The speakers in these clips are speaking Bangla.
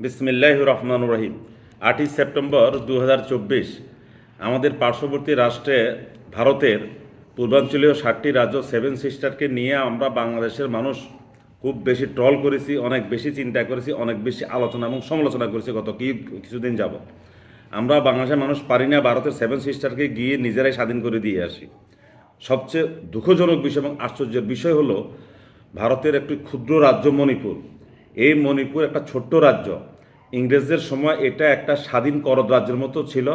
বিসমিল্লাহ রহমান রহিম। আটই সেপ্টেম্বর দু হাজার চব্বিশ আমাদের পার্শ্ববর্তী রাষ্ট্রে ভারতের পূর্বাঞ্চলীয় ষাটটি রাজ্য সেভেন সিস্টারকে নিয়ে আমরা বাংলাদেশের মানুষ খুব বেশি ট্রল করেছি, অনেক বেশি চিন্তা করেছি, অনেক বেশি আলোচনা এবং সমালোচনা করেছি গত কি কিছুদিন যাব আমরা বাংলাদেশের মানুষ পারি না ভারতের সেভেন সিস্টারকে গিয়ে নিজেরাই স্বাধীন করে দিয়ে আসি। সবচেয়ে দুঃখজনক বিষয় এবং আশ্চর্যের বিষয় হলো ভারতের একটি ক্ষুদ্র রাজ্য মণিপুর। এই মণিপুর একটা ছোট্ট রাজ্য। ইংরেজদের সময় এটা একটা স্বাধীন করদ রাজ্যের মতো ছিল।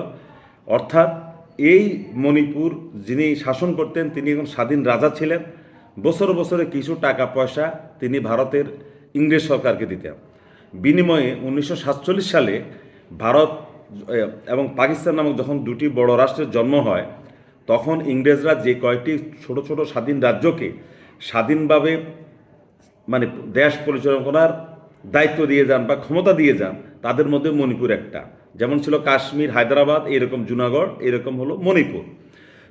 অর্থাৎ এই মণিপুর যিনি শাসন করতেন, তিনি এখন স্বাধীন রাজা ছিলেন। বছর বছরে কিছু টাকা পয়সা তিনি ভারতের ইংরেজ সরকারকে দিতেন। বিনিময়ে উনিশশো সাতচল্লিশ সালে ভারত এবং পাকিস্তান নামক যখন দুটি বড় রাষ্ট্রের জন্ম হয়, তখন ইংরেজরা যে কয়েকটি ছোট ছোট স্বাধীন রাজ্যকে স্বাধীনভাবে মানে দেশ পরিচালনা করার দায়িত্ব দিয়ে যান বা ক্ষমতা দিয়ে যান, তাদের মধ্যে মণিপুর একটা। যেমন ছিল কাশ্মীর, হায়দ্রাবাদ, এরকম জুনাগড়, এরকম হলো মণিপুর।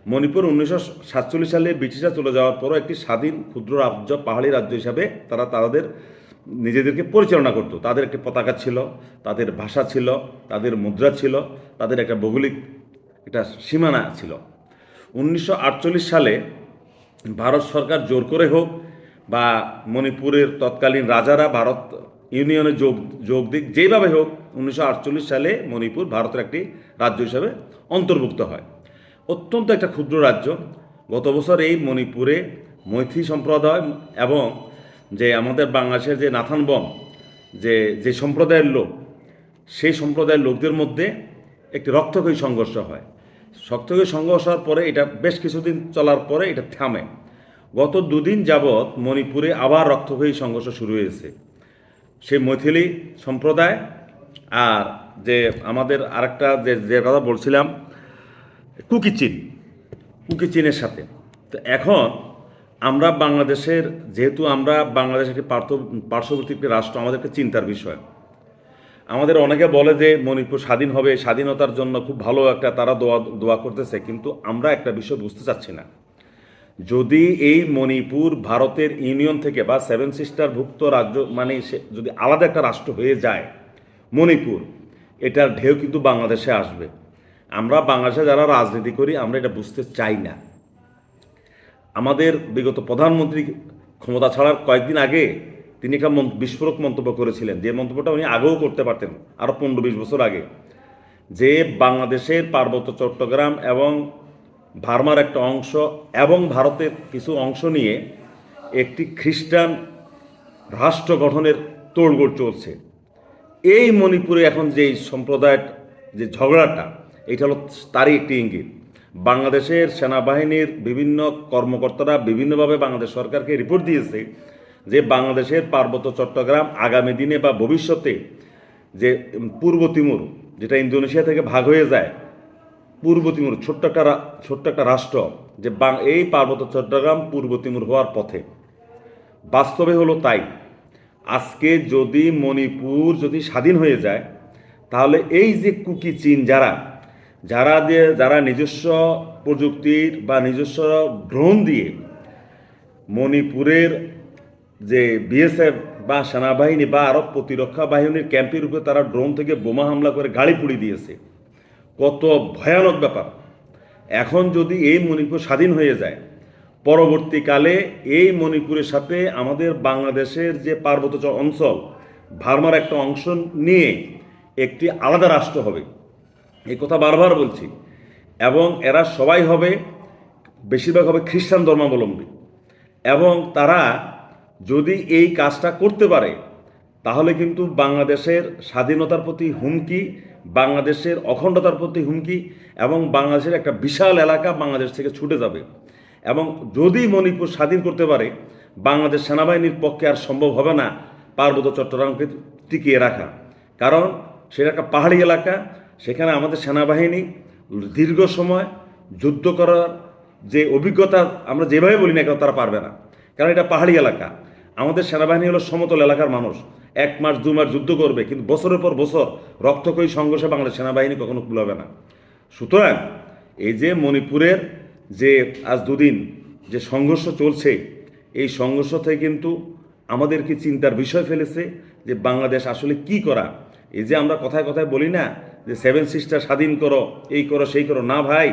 মণিপুর উনিশশো সাতচল্লিশ সালে ব্রিটিশরা চলে যাওয়ার পরও একটি স্বাধীন, ক্ষুদ্র রাজ্য, পাহাড়ি রাজ্য হিসাবে তারা তাদের নিজেদেরকে পরিচালনা করতো। তাদের একটি পতাকা ছিল, তাদের ভাষা ছিল, তাদের মুদ্রা ছিল, তাদের একটা ভৌগোলিক একটা সীমানা ছিল। উনিশশো আটচল্লিশ সালে ভারত সরকার জোর করে হোক বা মণিপুরের তৎকালীন রাজারা ভারত ইউনিয়নে যোগ যোগ দিক, যেইভাবে হোক, উনিশশো আটচল্লিশ সালে মণিপুর ভারতের একটি রাজ্য হিসাবে অন্তর্ভুক্ত হয়। অত্যন্ত একটা ক্ষুদ্র রাজ্য। গত বছর এই মণিপুরে মৈথি সম্প্রদায় এবং যে আমাদের বাংলাদেশের যে নাথান বম যে যে সম্প্রদায়ের লোক, সেই সম্প্রদায়ের লোকদের মধ্যে একটি রক্তক্ষয়ী সংঘর্ষ হয়। রক্তক্ষয়ী সংঘর্ষ হওয়ার পরে এটা বেশ কিছুদিন চলার পরে এটা থামে। গত দুদিন যাবৎ মণিপুরে আবার রক্তক্ষয়ী সংঘর্ষ শুরু হয়েছে। সেই মৈথিলি সম্প্রদায় আর যে আমাদের আরেকটা যে যে কথা বলছিলাম, কুকি চীন, কুকি চীনের সাথে। তো এখন আমরা বাংলাদেশের, যেহেতু আমরা বাংলাদেশ একটি পার্থ- পার্শ্ববর্তী একটি রাষ্ট্র, আমাদেরকে চিন্তার বিষয়। আমাদের অনেকে বলে যে মণিপুর স্বাধীন হবে, স্বাধীনতার জন্য খুব ভালো একটা তারা দোয়া দোয়া করতেছে, কিন্তু আমরা একটা বিষয় বুঝতে চাচ্ছি না। যদি এই মণিপুর ভারতের ইউনিয়ন থেকে বা সেভেন সিস্টার ভুক্ত রাজ্য মানে সে যদি আলাদা একটা রাষ্ট্র হয়ে যায়, মণিপুর, এটার ঢেউ কিন্তু বাংলাদেশে আসবে। আমরা বাংলাদেশে যারা রাজনীতি করি, আমরা এটা বুঝতে চাই না। আমাদের বিগত প্রধানমন্ত্রী ক্ষমতা ছাড়ার কয়েকদিন আগে তিনি একটা বিস্ফোরক মন্তব্য করেছিলেন। যে মন্তব্যটা উনি আগেও করতে পারতেন আরও পনেরো বিশ বছর আগে। যে বাংলাদেশের পার্বত্য চট্টগ্রাম এবং ভার্মার একটা অংশ এবং ভারতের কিছু অংশ নিয়ে একটি খ্রিস্টান রাষ্ট্র গঠনের তোড়গোড় চলছে। এই মণিপুরে এখন যে সম্প্রদায়ের যে ঝগড়াটা, এটা হলো তারই একটি ইঙ্গিত। বাংলাদেশের সেনাবাহিনীর বিভিন্ন কর্মকর্তারা বিভিন্নভাবে বাংলাদেশ সরকারকে রিপোর্ট দিয়েছে যে বাংলাদেশের পার্বত্য চট্টগ্রাম আগামী দিনে বা ভবিষ্যতে যে পূর্ব তিমুর, যেটা ইন্দোনেশিয়া থেকে ভাগ হয়ে যায় পূর্ব তিমুর ছোট্ট একটা ছোট্ট একটা রাষ্ট্র যে বাং- এই পার্বত্য চট্টগ্রাম পূর্ব তিমুর হওয়ার পথে। বাস্তবে হলো তাই। আজকে যদি মণিপুর যদি স্বাধীন হয়ে যায়, তাহলে এই যে কুকি চীন, যারা যারা দিয়ে যারা নিজস্ব প্রযুক্তির বা নিজস্ব ড্রোন দিয়ে মণিপুরের যে বিএসএফ বা সেনাবাহিনী বা আরব প্রতিরক্ষা বাহিনীর ক্যাম্পের উপরে তারা ড্রোন থেকে বোমা হামলা করে গাড়ি পুড়িয়ে দিয়েছে কত ভয়ানক ব্যাপার। এখন যদি এই মণিপুর স্বাধীন হয়ে যায়, পরবর্তীকালে এই মণিপুরের সাথে আমাদের বাংলাদেশের যে পার্বত্য অঞ্চল, ভার্মার একটা অংশ নিয়ে একটি আলাদা রাষ্ট্র হবে। এই কথা বারবার বলছি। এবং এরা সবাই হবে, বেশিরভাগ হবে খ্রিস্টান ধর্মাবলম্বী। এবং তারা যদি এই কাজটা করতে পারে তাহলে কিন্তু বাংলাদেশের স্বাধীনতার প্রতি হুমকি, বাংলাদেশের অখণ্ডতার প্রতি হুমকি এবং বাংলাদেশের একটা বিশাল এলাকা বাংলাদেশ থেকে ছুটে যাবে। এবং যদি মণিপুর স্বাধীন করতে পারে, বাংলাদেশ সেনাবাহিনীর পক্ষে আর সম্ভব হবে না পার্বত্য চট্টগ্রামকে টিকিয়ে রাখা। কারণ সেটা একটা পাহাড়ি এলাকা, সেখানে আমাদের সেনাবাহিনী দীর্ঘ সময় যুদ্ধ করার যে অভিজ্ঞতা আমরা যেভাবে বলি না কেন তারা পারবে না। কারণ এটা পাহাড়ি এলাকা। আমাদের সেনাবাহিনী হলো সমতল এলাকার মানুষ। এক মাস, দু মাস যুদ্ধ করবে, কিন্তু বছরের পর বছর রক্তক্ষয়ী সংঘর্ষে বাংলাদেশ সেনাবাহিনী কখনো কুলাবে না। সুতরাং এই যে মণিপুরের যে আজ দুদিন যে সংঘর্ষ চলছে, এই সংঘর্ষ থেকে কিন্তু আমাদেরকে চিন্তার বিষয় ফেলেছে যে বাংলাদেশ আসলে কি করা। এই যে আমরা কথায় কথায় বলি না যে সেভেন সিস্টার স্বাধীন করো, এই করো, সেই করো। না ভাই